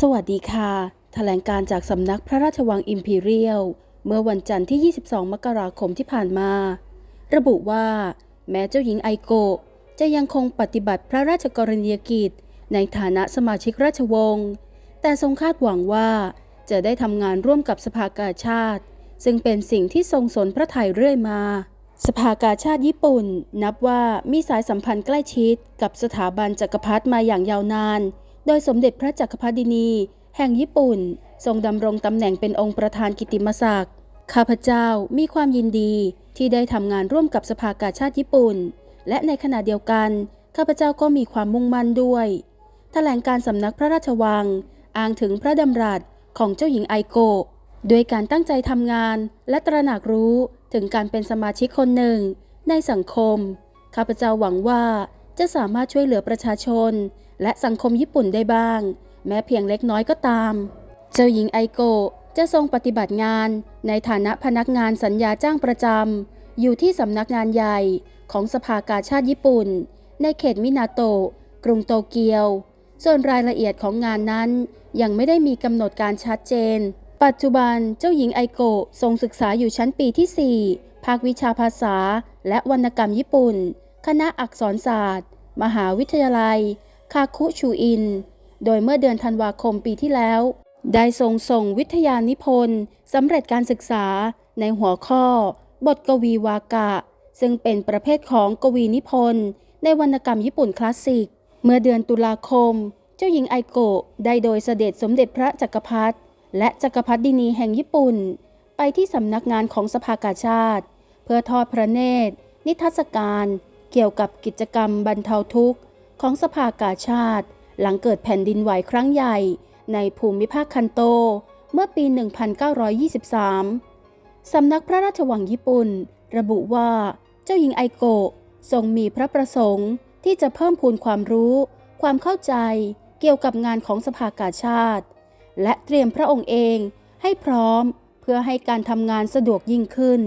สวัสดีค่ะ แถลงการจากสำนักพระราชวังอิมพีเรียล เมื่อวันจันทร์ที่ 22 มกราคมที่ผ่านมา ระบุว่า แม้เจ้าหญิงไอโกะจะยังคงปฏิบัติพระราชกรณียกิจ ในฐานะสมาชิกราชวงศ์ แต่ทรงคาดหวังว่า จะได้ทำงานร่วมกับสภากาชาติ ซึ่งเป็นสิ่งที่ทรงสนพระทัยเรื่อยมา สภากาชาติญี่ปุ่น นับว่ามีสายสัมพันธ์ใกล้ชิดกับสถาบันจักรพรรดิมาอย่างยาวนาน โดยสมเด็จพระจักรพรรดินี แห่งญี่ปุ่น ทรงดำรงตำแหน่งเป็นองค์ประธานกิตติมศักดิ์ ข้าพเจ้ามีความยินดีที่ได้ทำงานร่วมกับสภากาชาติญี่ปุ่น และในขณะเดียวกัน ข้าพเจ้าก็มีความมุ่งมั่นด้วยแถลงการสำนักพระราชวัง อ้างถึงพระดำรัสของเจ้าหญิงไอโกะด้วยการตั้งใจทำงานและตระหนักรู้ถึงการเป็นสมาชิกคนหนึ่ง ในสังคม ข้าพเจ้าหวังว่า จะสามารถช่วยเหลือประชาชน และสังคมญี่ปุ่นได้บ้าง แม้เพียงเล็กน้อยก็ตาม เจ้าหญิงไอโกะจะทรงปฏิบัติงานในฐานะพนักงานสัญญาจ้างประจำอยู่ที่สำนักงานใหญ่ของสภากาชาติญี่ปุ่น ในเขตมินาโตะกรุงโตเกียว ส่วนรายละเอียดของงานนั้น ยังไม่ได้มีกำหนดการชัดเจน ปัจจุบันเจ้าหญิงไอโกะทรงศึกษาอยู่ชั้นปีที่ 4 ภาควิชาภาษาและวรรณกรรมญี่ปุ่น คณะอักษรศาสตร์ มหาวิทยาลัย คาคุชูอิน โดยเมื่อเดือนธันวาคมปีที่แล้ว ได้ทรงส่งวิทยานิพนธ์สำเร็จการศึกษาในหัวข้อ บทกวีวากะ ซึ่งเป็นประเภทของกวีนิพนธ์ในวรรณกรรมญี่ปุ่นคลาสสิก เมื่อเดือนตุลาคม เจ้าหญิงไอโกะได้โดยเสด็จสมเด็จพระจักรพรรดิและจักรพรรดินีแห่งญี่ปุ่น ไปที่สำนักงานของสภากาชาติ เพื่อทอดพระเนตร นิทรรศการ เกี่ยวกับกิจกรรมบรรเทาทุกข์ ของสภากาชาติ หลังเกิดแผ่นดินไหวครั้งใหญ่ ในภูมิภาคคันโต เมื่อปี 1923 สำนักพระราชวังญี่ปุ่น ระบุว่าเจ้าหญิงไอโกะทรงมีพระประสงค์ที่จะเพิ่มพูนความรู้ ความเข้าใจเกี่ยวกับงานของสภากาชาติ และเตรียมพระองค์เองให้พร้อมเพื่อให้การทำงานสะดวกยิ่งขึ้น